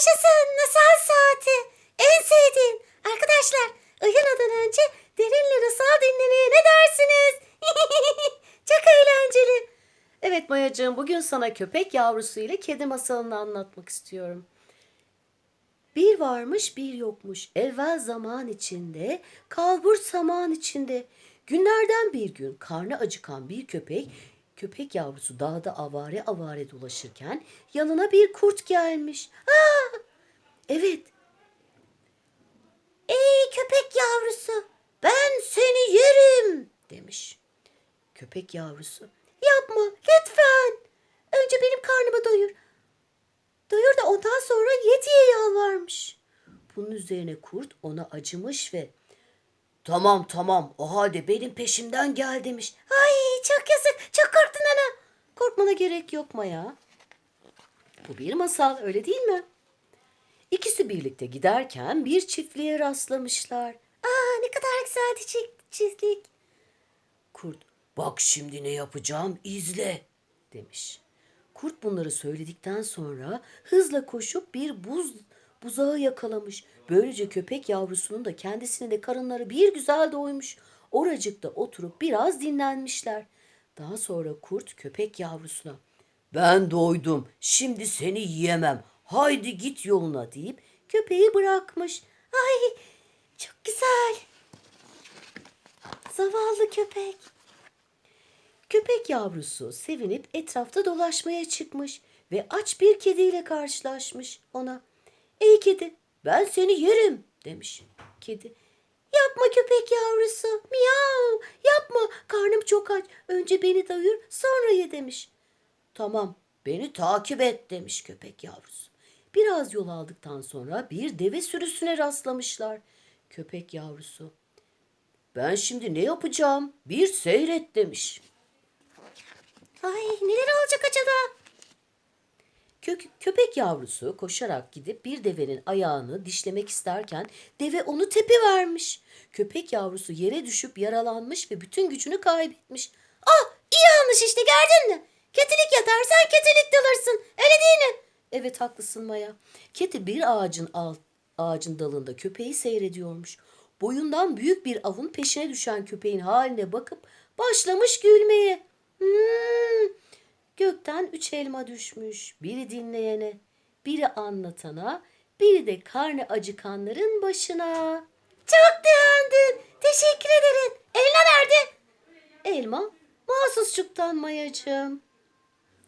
Yaşasın masal saati. En sevdiğim. Arkadaşlar uyumadan önce derinle masal dinlemeye ne dersiniz? Çok eğlenceli. Evet Mayacığım bugün sana köpek yavrusu ile kedi masalını anlatmak istiyorum. Bir varmış bir yokmuş evvel zaman içinde kalbur saman içinde. Günlerden bir gün karnı acıkan bir köpek köpek yavrusu dağda avare avare dolaşırken yanına bir kurt gelmiş. Aa! Evet Ey köpek yavrusu ben seni yerim. demiş. Köpek yavrusu Yapma lütfen. Önce benim karnımı doyur. Doyur da ondan sonra ye diye yalvarmış. Bunun üzerine kurt ona acımış ve tamam tamam o halde benim peşimden gel demiş. Ay çok yazık çok korktun ana. Korkmana gerek yok Maya. Bu bir masal öyle değil mi? İkisi birlikte giderken bir çiftliğe rastlamışlar. Aa ne kadar güzel çiftlik. Kurt bak şimdi ne yapacağım izle demiş. Kurt bunları söyledikten sonra hızla koşup bir buz buzağı yakalamış. Böylece köpek yavrusunun da kendisinin de karınları bir güzel doymuş. Oracıkta oturup biraz dinlenmişler. Daha sonra kurt köpek yavrusuna ben doydum şimdi seni yiyemem haydi git yoluna deyip köpeği bırakmış. Ay çok güzel. Zavallı köpek. Köpek yavrusu sevinip etrafta dolaşmaya çıkmış ve aç bir kediyle karşılaşmış ona. Ey kedi ben seni yerim demiş. Kedi yapma köpek yavrusu miyav yapma karnım çok aç önce beni doyur sonra ye demiş. Tamam beni takip et demiş köpek yavrusu. Biraz yol aldıktan sonra bir deve sürüsüne rastlamışlar. Köpek yavrusu ben şimdi ne yapacağım bir seyret demiş. Ay neler olacak acaba? Kök, köpek yavrusu koşarak gidip bir devenin ayağını dişlemek isterken deve onu tepe vermiş. Köpek yavrusu yere düşüp yaralanmış ve bütün gücünü kaybetmiş. Ah iyi olmuş işte gördün mü? Kötülük yatarsan kötülük dalırsın. Öyle değil mi? Evet haklısın Maya. Kedi bir ağacın alt, ağacın dalında köpeği seyrediyormuş. Boyundan büyük bir avın peşine düşen köpeğin haline bakıp başlamış gülmeye. Hmm, gökten üç elma düşmüş. Biri dinleyene, biri anlatana, biri de karnı acıkanların başına. Çok beğendim. Teşekkür ederim. Elma nerede? Elma mahsusçuktan Mayacığım.